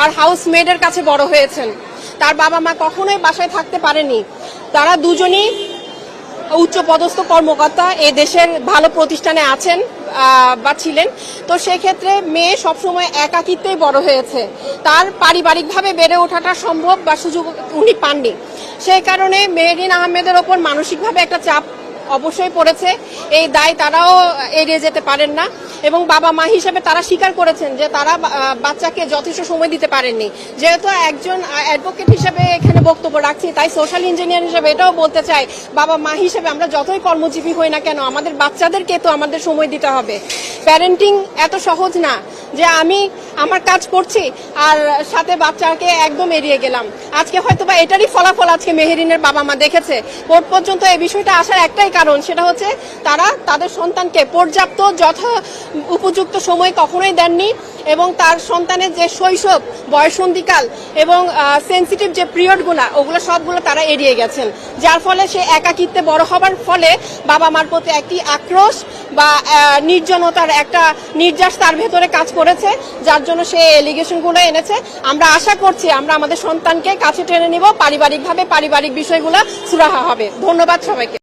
তার হাউসমেডের কাছে বড় হয়েছেন। তার বাবা মা কখনোই বাসায় থাকতে পারেনি। তারা দুজনই উচ্চ পদস্থ কর্মকর্তা, এ দেশের ভালো প্রতিষ্ঠানে আছেন বা ছিলেন। তো সেক্ষেত্রে মেয়ে সবসময় একাকিত্বেই বড় হয়েছে। তার পারিবারিকভাবে বেড়ে ওঠাটা সম্ভব বা সুযোগ উনি পাননি। সেই কারণে মেহরিন আহমেদের ওপর মানসিকভাবে একটা চাপ অবশ্যই পড়েছে। এই দায় তারাও এড়িয়ে যেতে পারেন না এবং বাবা মা হিসেবে তারা স্বীকার করেছেন যে তারা বাচ্চাকে যথেষ্ট সময় দিতে পারেননি। যেহেতু একজন অ্যাডভোকেট হিসেবে এখানে বক্তব্য রাখছি, তাই সোশ্যাল ইঞ্জিনিয়ার হিসেবে এটাও বলতে চাই, বাবা মা হিসেবে আমরা যতই কর্মজীবী হই না কেন, আমাদের বাচ্চাদেরকে তো আমাদের সময় দিতে হবে। প্যারেন্টিং এত সহজ না যে আমি আমার কাজ করছি, আর সাথে বাচ্চাকে একদম এড়িয়ে গেলাম। আজকে হয়তো বা এটারই ফলাফল আজকে মেহেরিনের বাবা মা দেখেছে। কোর্ট পর্যন্ত এই বিষয়টা আসার একটাই কারণ, সেটা হচ্ছে তারা তাদের সন্তানকে পর্যাপ্ত, যথা উপযুক্ত সময় কখনোই দেননি এবং তার সন্তানের যে শৈশব, বয়সন্ধিকাল এবং সেন্সিটিভ যে পিরিয়ডগুলো ওগুলো সবগুলো তারা এড়িয়ে গেছেন। যার ফলে সে একাকিত্বে বড় হবার ফলে বাবা মার প্রতি একটি আক্রোশ বা নির্জনতার একটা নির্যাস তার ভেতরে কাজ করেছে, যার জন্য সে এলিগেশনগুলো এনেছে। আমরা আশা করছি আমরা আমাদের সন্তানকে কাছে টেনে নিব, পারিবারিকভাবে পারিবারিক বিষয়গুলো সুরাহা হবে। ধন্যবাদ সবাইকে।